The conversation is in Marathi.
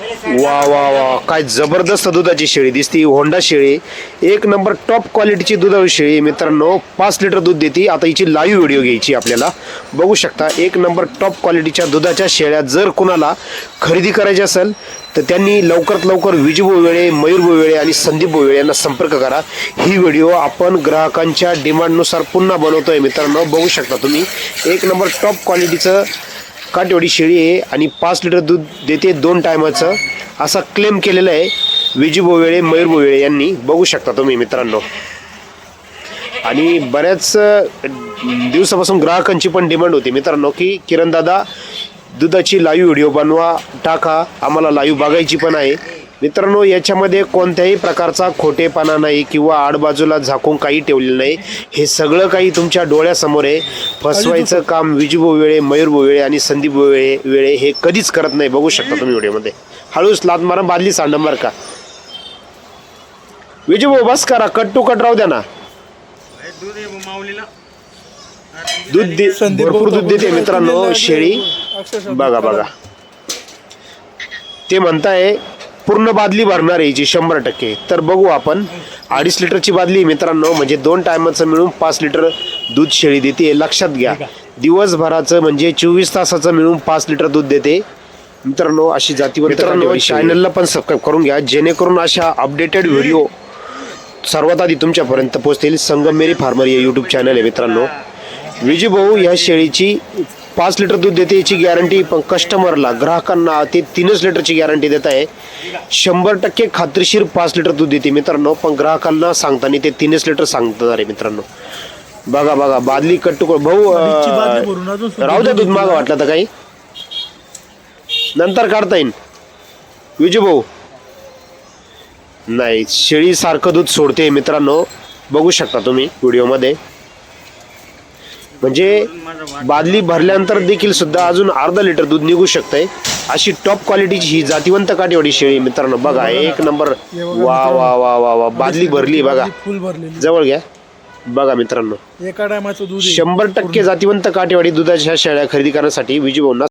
वा वा वा. काय जबरदस्त दुधाची शेळी दिसती. होंडा शेळी. एक नंबर टॉप क्वालिटीची दुधाची शेळी मित्रांनो पाच लिटर दूध देते. आता हिची लाईव्ह व्हिडिओ घ्यायची आपल्याला. बघू शकता एक नंबर टॉप क्वालिटीच्या दुधाच्या शेळ्या जर कुणाला खरेदी करायची असेल तर त्यांनी लवकरात लवकर विजू वेळे मयूर वेळे आणि संदीप बोवेळे यांना संपर्क करा. ही व्हिडिओ आपण ग्राहकांच्या डिमांडनुसार पुन्हा बनवतोय मित्रांनो. बघू शकता तुम्ही एक नंबर टॉप क्वालिटीचं काटेवाडी शेळी आहे आणि पाच लिटर दूध देते दोन टायमाचं. असा क्लेम केलेला आहे विजू बोवेळे मयूर बोवेळे यांनी. बघू शकता तुम्ही मित्रांनो. आणि बऱ्याच दिवसापासून ग्राहकांची पण डिमांड होती. मित्रांनो की किरण दादा दुधाची लाईव्ह व्हिडिओ बनवा टाका. आम्हाला लाईव्ह बघायची पण आहे. मित्रांनो याच्यामध्ये कोणत्याही प्रकारचा खोटेपणा नाही किंवा आडबाजूला झाकून काही ठेवलेलं नाही. हे सगळं काही तुमच्या डोळ्यासमोर आहे. फसवायचं काम विजू वेळे मयूर वेळे आणि संदीप वेळे वेळे हे कधीच करत नाही. बघू शकता तुम्ही व्हिडिओमध्ये. हळूच लात मारा बादली सांडम का. विजू भाऊ बस करा. कट टू कट राहू द्या ना. दूध दे भरपूर दूध देते मित्रांनो शेळी. बघा बघा. ते म्हणताय पूर्ण बादली भरणार आहे हिची शंभर टक्के. तर बघू आपण. अडीच लिटरची बादली मित्रांनो. म्हणजे दोन टायमाचं मिळून पाच लिटर दूध शेळी देते. लक्षात घ्या. दिवसभराचं म्हणजे चोवीस तासाचं मिळून पाच लिटर दूध देते. मित्रांनो अशी जातीवर मित्रांनो चॅनलला पण सबस्क्राईब करून घ्या. जेणेकरून अशा अपडेटेड व्हिडिओ सर्वात आधी तुमच्यापर्यंत पोहोचतील. संगमेरी फार्मर या यूट्यूब चॅनल आहे मित्रांनो. विजू भाऊ या शेळीची पाच लिटर दूध देते याची गॅरंटी पण कस्टमरला ग्राहकांना ते तीनच लिटरची गॅरंटी देत आहे. शंभर टक्के खात्रीशीर पाच लिटर दूध देते मित्रांनो पण ग्राहकांना सांगताना ते तीनच लिटर सांगतात आहे मित्रांनो. बघा बघा बादली कट्टू भाऊ राहू द्या दूध मागं वाटलं तर काही. नंतर काढता येईल विजू भाऊ. नाही शेळी सारखं दूध सोडते मित्रांनो. बघू शकता तुम्ही व्हिडिओमध्ये म्हणजे बादली भरल्यानंतर देखील सुद्धा अजून अर्धा लिटर दूध निघू शकतंय. अशी टॉप क्वालिटीची ही जातीवंत काठीवाडी शेळी मित्रांनो. बघा एक नंबर. वा वा वा वा वा. बादली भरली बघा. फुल भरलेली. जवळ घ्या. बघा मित्रांनो. एका टायमाचं दूध. शंभर टक्के जातीवंत काठीवाडी दुधाच्या शेळ्या खरेदी करण्यासाठी विजू भाऊंना